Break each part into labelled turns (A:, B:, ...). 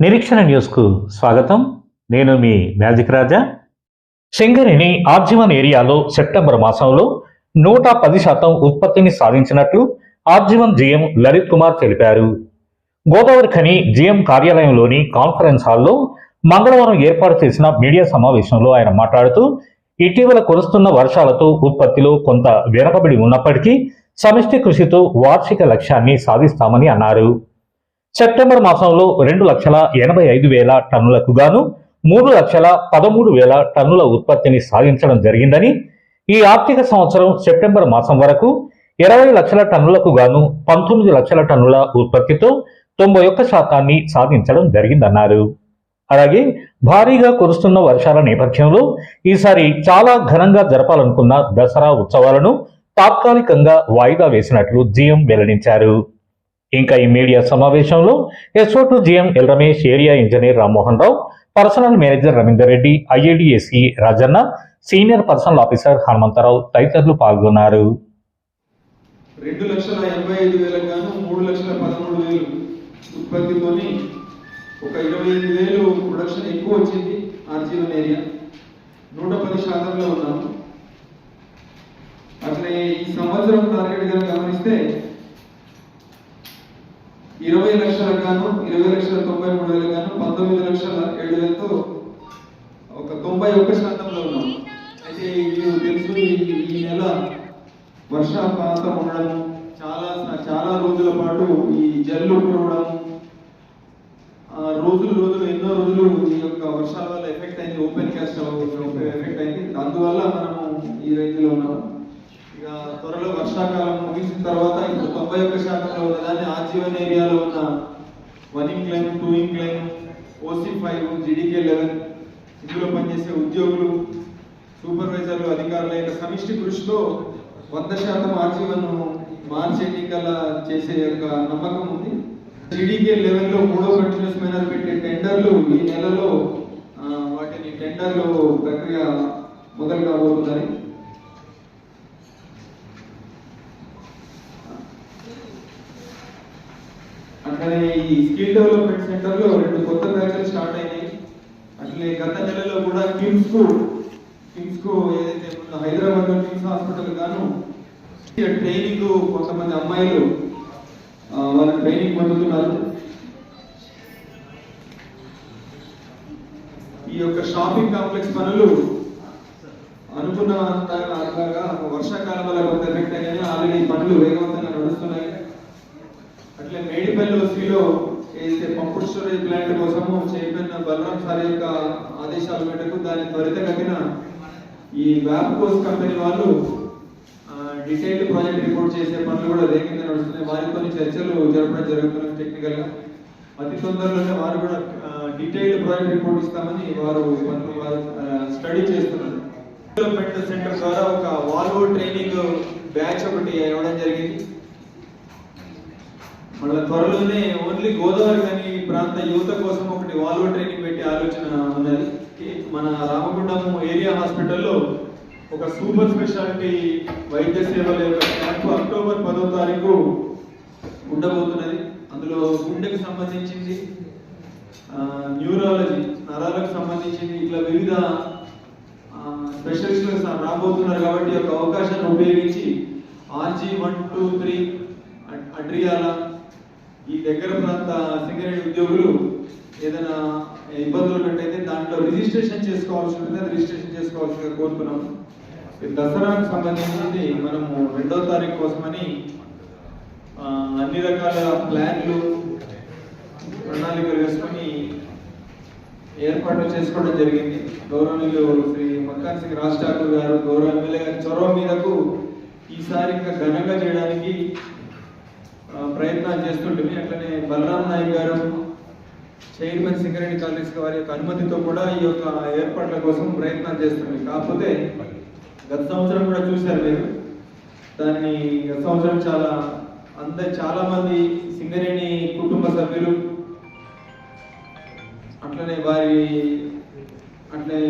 A: నిరీక్షణ న్యూస్కు స్వాగతం. నేను మీ magic Raja. Singareni RG one ఏరియాలో సెప్టెంబర్ మాసంలో నూట పది శాతం ఉత్పత్తిని సాధించినట్లు RG one GM Lalith Kumar తెలిపారు. గోదావరి ఖని జీఎం కార్యాలయంలోని కాన్ఫరెన్స్ హాల్లో మంగళవారం ఏర్పాటు చేసిన మీడియా సమావేశంలో ఆయన మాట్లాడుతూ ఇటీవల కురుస్తున్న వర్షాలతో ఉత్పత్తిలో కొంత వెనకబడి ఉన్నప్పటికీ సమిష్టి కృషితో వార్షిక లక్ష్యాన్ని సాధిస్తామని అన్నారు. సెప్టెంబర్ మాసంలో రెండు లక్షల ఎనభై ఐదు వేల టన్నులకు గాను మూడు లక్షల పదమూడు వేల టన్నుల ఉత్పత్తిని సాధించడం జరిగిందని ఈ ఆర్థిక సంవత్సరం సెప్టెంబర్ మాసం వరకు ఇరవై లక్షల టన్నులకు గాను పంతొమ్మిది లక్షల టన్నుల ఉత్పత్తితో తొంభై ఒక్క శాతాన్ని సాధించడం జరిగిందన్నారు. అలాగే భారీగా కురుస్తున్న వర్షాల నేపథ్యంలో ఈసారి చాలా ఘనంగా జరపాలనుకున్న దసరా ఉత్సవాలను తాత్కాలికంగా వాయిదా వేసినట్లు జీఎం వెల్లడించారు. ఇంకా ఈ మీడియా సమావేశంలో S O to G M L Ramesh area engineer Rammohan Rao personal manager Ravinder Reddy ఐఏడిఎస్ఈ Rajanna senior personal officer Hanumantharao తదితరులు పాల్గొన్నారు.
B: రెండు లక్షల ఎనభై ఐదు వేలకు గాను మూడు లక్షల పదమూడు వేలు ఉత్పత్తితోని ఒక ఇరవై ఐదు వేలు ప్రొడక్షన్ ఎక్కువ వచ్చింది ఆర్జీవన్ ఏరియా. నూట పది శాతంలో ఉన్నాము. అట్లే ఈ సంవత్సరం టార్గెట్ కనుక గమనిస్తే ఇరవై లక్షల గాను ఇరవై లక్షల తొంభై మూడు వేల గాను పంతొమ్మిది లక్షల ఏడు వేలతో ఒక తొంభై ఒక్క శాతంలో ఉన్నాం. అయితే మీకు తెలుసు ఈ- నెల వర్షపాతం ఉండడం చాలా చాలా రోజుల పాటు ఈ జల్లు కురవడం రోజులు రోజులు ఎన్నో రోజులు ఈ యొక్క వర్షాల వల్ల ఎఫెక్ట్ అయింది ఓపెన్ క్యాస్ట్ ఎఫెక్ట్ అయింది. అందువల్ల మనము ఈ రైతులో ఉన్నాం. ఉన్నాము ఇక త్వరలో వర్షాకాలం తర్వాత ఇంకా తొంభై ఒక్క శాతంలో ఉన్న దాన్ని ఆజీవన్ ఏరియాలో ఉన్న one incline two incline O C five G D K eleven ఇందులో పనిచేసే ఉద్యోగులు సూపర్వైజర్లు అధికారుల యొక్క సమిష్టి కృషితో వంద శాతం ఆర్జీవన్ మార్చి ఎన్నికల చేసే యొక్క నమ్మకం ఉంది. జీడీకే లెవెల్లో మూడో కంటిన్యూస్ మేనర్ పెట్టే టెండర్లు ఈ నెలలో వాటిని టెండర్లు ప్రక్రియ మొదలు కాబోతుందని అట్లనే ఈ స్కిల్ డెవలప్మెంట్ సెంటర్లో రెండు కొత్త బ్యాచ్లు స్టార్ట్ అయినాయి అట్లే గత నెలలో కూడా కిమ్స్కు కిమ్స్కు ఏదైతే హైదరాబాద్లో కిమ్స్ హాస్పిటల్ గాను ట్రైనింగ్ కొంతమంది అమ్మాయిలు వాళ్ళ ట్రైనింగ్ పొందుతున్నారు. ఈ యొక్క షాపింగ్ కాంప్లెక్స్ పనులు అనుకున్న అంతగా వర్షాకాలం వల్ల కొంత ఎఫెక్ట్ అయినాయి ఆల్రెడీ పనులు వేగవంతంగా నడుస్తున్నాయి అట్లే మేడిపల్లి సిలో కోల్డ్ స్టోరేజ్ ప్లాంట్ కోసము చైర్మన్ బలరాం సార్ యొక్క ఆదేశాల మేరకు దాని త్వరితగతిన ఈ వ్యాప్కోస్ కంపెనీ వాళ్ళు డీటెయిల్డ్ ప్రాజెక్ట్ రిపోర్ట్ చేసే పనులు కూడా వేగంగా నడుస్తున్నాయి. వారితో చర్చలు జరపడం జరుగుతున్నాయి టెక్నికల్గా. అతి తొందరలోనే వారు కూడా డీటెయిల్డ్ ప్రాజెక్ట్ రిపోర్ట్ ఇస్తామని వారు పనులు వారు స్టడీ చేస్తున్నారు. డెవలప్మెంట్ సెంటర్ ద్వారా ఒక వాల్వో ట్రైనింగ్ బ్యాచ్ ఒకటి ఇవ్వడం జరిగింది. మళ్ళీ త్వరలోనే ఓన్లీ గోదావరి కానీ ప్రాంత యువత కోసం ఒకటి వాల్వో ట్రైనింగ్ పెట్టే ఆలోచన ఉన్నది మన రామగుండం ఏరియా హాస్పిటల్లో ఒక సూపర్ స్పెషాలిటీ వైద్య సేవల యొక్క క్యాంపు అక్టోబర్ పదో తారీఖు ఉండబోతున్నది. అందులో గుండెకు సంబంధించింది న్యూరాలజీ నరాలకు సంబంధించింది ఇట్లా వివిధ స్పెషలిస్టులు రాబోతున్నారు కాబట్టి ఒక అవకాశాన్ని ఉపయోగించి R G one two three Adriyala ఈ తర్వాత సెక్యూరిటీ ఉద్యోగులు ఏదైనా ఇబ్బందులు ఉన్నట్టయితే దాంట్లో రిజిస్ట్రేషన్ చేసుకోవాల్సి ఉంటుంది. అది రిజిస్ట్రేషన్ చేసుకోవాల్సిందిగా కోరుతున్నాం దసరాకు సంబంధించింది మనము రెండో తారీఖు కోసమని అన్ని రకాల ప్లాన్లు ప్రణాళికలు వేసుకొని ఏర్పాట్లు చేసుకోవడం జరిగింది. గౌరవనీయులు శ్రీ మక్కాన్ సింగ్ రాజ్ ఠాకూర్ గారు గౌరవ ఎమ్మెల్యే గారి చొరవ మీదకు ఈసారి ఇంకా ఘనంగా చేయడానికి ప్రయత్నాలు చేస్తుంటుంది అట్లనే బలరాం నాయక్ గారు చైర్మన్ సింగరేణి కాలేజ్ వారి యొక్క అనుమతితో కూడా ఈ యొక్క ఏర్పాట్ల కోసం ప్రయత్నాలు చేస్తుంది కాకపోతే గత సంవత్సరం కూడా చూశారు మీరు దాన్ని గత సంవత్సరం చాలా అంద చాలా మంది సింగరేణి కుటుంబ సభ్యులు అట్లనే వారి అట్లే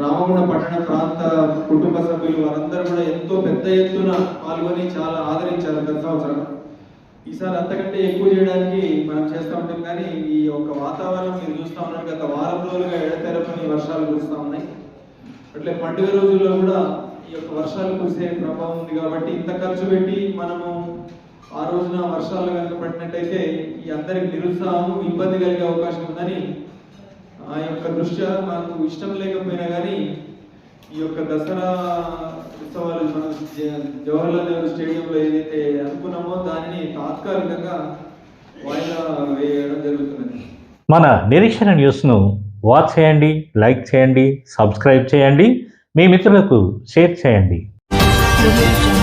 B: రామగుణ పట్టణ ప్రాంత కుటుంబ సభ్యులు వారందరూ కూడా ఎంతో పెద్ద ఎత్తున పాల్గొని చాలా ఆదరించారు గత సంవత్సరం. ఈసారి అంతకంటే ఎక్కువ చేయడానికి మనం చేస్తూ ఉంటాం కానీ ఈ యొక్క వాతావరణం మీరు చూస్తూ ఉన్నారు గత వారం రోజులుగా ఎడతెరపని వర్షాలు కురుస్తూ ఉన్నాయి. అట్లే పండుగ రోజుల్లో కూడా ఈ యొక్క వర్షాలు కురిసే ప్రభావం ఉంది కాబట్టి ఇంత ఖర్చు పెట్టి మనము ఆ రోజున వర్షాలు కనుక పడినట్టయితే ఈ అందరికి నిరుత్సాహం ఇబ్బంది కలిగే అవకాశం ఉందని ఆ యొక్క దృష్ట్యా మాకు ఇష్టం లేకపోయినా కానీ ఈ యొక్క దసరా ఉత్సవాలు మన జవహర్లాల్ నెహ్రూ స్టేడియంలో ఏదైతే అనుకున్నామో దానిని తాత్కాలికంగా వాయిదా వేయడం జరుగుతున్నది
A: మన నిరీక్షణ న్యూస్ను వాచ్ చేయండి లైక్ చేయండి సబ్స్క్రైబ్ చేయండి మీ మిత్రులకు షేర్ చేయండి
C: Audio Jungle.